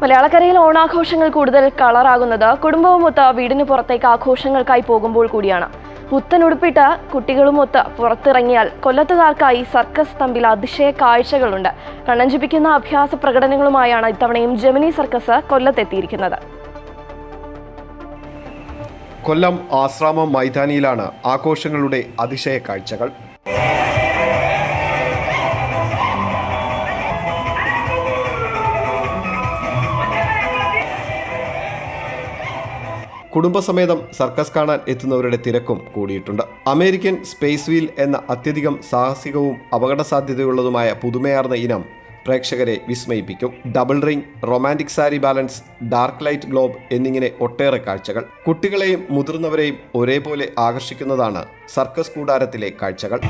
മലയാളക്കരയിൽ ഓണാഘോഷങ്ങൾ കൂടുതൽ കളറാകുന്നത് കുടുംബവുമൊത്ത് വീടിന് പുറത്തേക്ക് ആഘോഷങ്ങൾക്കായി പോകുമ്പോൾ കൂടിയാണ്. പുത്തൻ ഉടുപ്പിട്ട് കുട്ടികളുമൊത്ത് പുറത്തിറങ്ങിയാൽ കൊല്ലത്തുകാർക്കായി സർക്കസ് തമ്പിൽ അതിശയ കാഴ്ചകളുണ്ട്. കണ്ണഞ്ചിപ്പിക്കുന്ന അഭ്യാസ പ്രകടനങ്ങളുമായാണ് ഇത്തവണയും ജമിനി സർക്കസ് കൊല്ലത്തെത്തിയിരിക്കുന്നത്. കൊല്ലം ആശ്രാമം മൈതാനിയിലാണ് ആഘോഷങ്ങളുടെ അതിശയ കാഴ്ചകൾ. കുടുംബസമേതം സർക്കസ് കാണാൻ എത്തുന്നവരുടെ തിരക്കും കൂടിയിട്ടുണ്ട്. അമേരിക്കൻ സ്പേസ് വീൽ എന്ന അത്യധികം സാഹസികവും അപകട സാധ്യതയുള്ളതുമായ പുതുമയാർന്ന ഇനം പ്രേക്ഷകരെ വിസ്മയിപ്പിക്കും. Double ring romantic sari balance dark light globe എന്നിങ്ങനെ ഒട്ടേറെ കാഴ്ചകൾ. കുട്ടികളെയും മുതിർന്നവരെയും ഒരേപോലെ ആകർഷിക്കുന്നതാണ് സർക്കസ് കൂടാരത്തിലെ കാഴ്ചകൾ.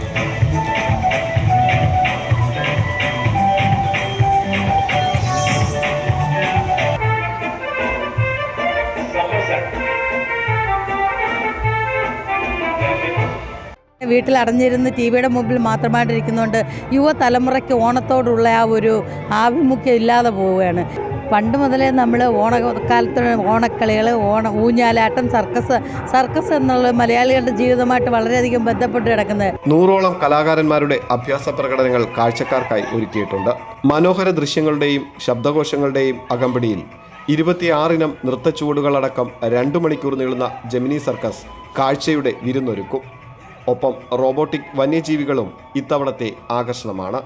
വീട്ടിൽ അടഞ്ഞിരുന്ന് ടി വിയുടെ മുമ്പിൽ മാത്രമായിട്ടിരിക്കുന്നതുകൊണ്ട് യുവതലമുറയ്ക്ക് ഓണത്തോടുള്ള ആ ഒരു ആഭിമുഖ്യം ഇല്ലാതെ പോവുകയാണ്. പണ്ട് മുതലേ നമ്മൾ ഓണക്കാലത്ത് ഓണക്കളികൾ ഓണ ഊഞ്ഞാലാട്ടം സർക്കസ് സർക്കസ് എന്നുള്ളത് മലയാളികളുടെ ജീവിതമായിട്ട് വളരെയധികം ബന്ധപ്പെട്ട് കിടക്കുന്നത്. നൂറോളം കലാകാരന്മാരുടെ അഭ്യാസ പ്രകടനങ്ങൾ കാഴ്ചക്കാർക്കായി ഒരുക്കിയിട്ടുണ്ട്. മനോഹര ദൃശ്യങ്ങളുടെയും ശബ്ദകോശങ്ങളുടെയും അകമ്പടിയിൽ ഇരുപത്തിയാറിനം നൃത്തച്ചുവടുകളടക്കം രണ്ടു മണിക്കൂർ നീളുന്ന ജെമിനി സർക്കസ് കാഴ്ചയുടെ വിരുന്നൊരുക്കും. ഒപ്പം റോബോട്ടിക് വന്യജീവികളും ഇത്തവണത്തെ ആകർഷണമാണ്.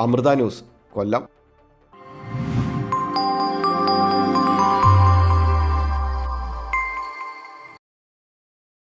അമൃത ന്യൂസ് കൊല്ലം.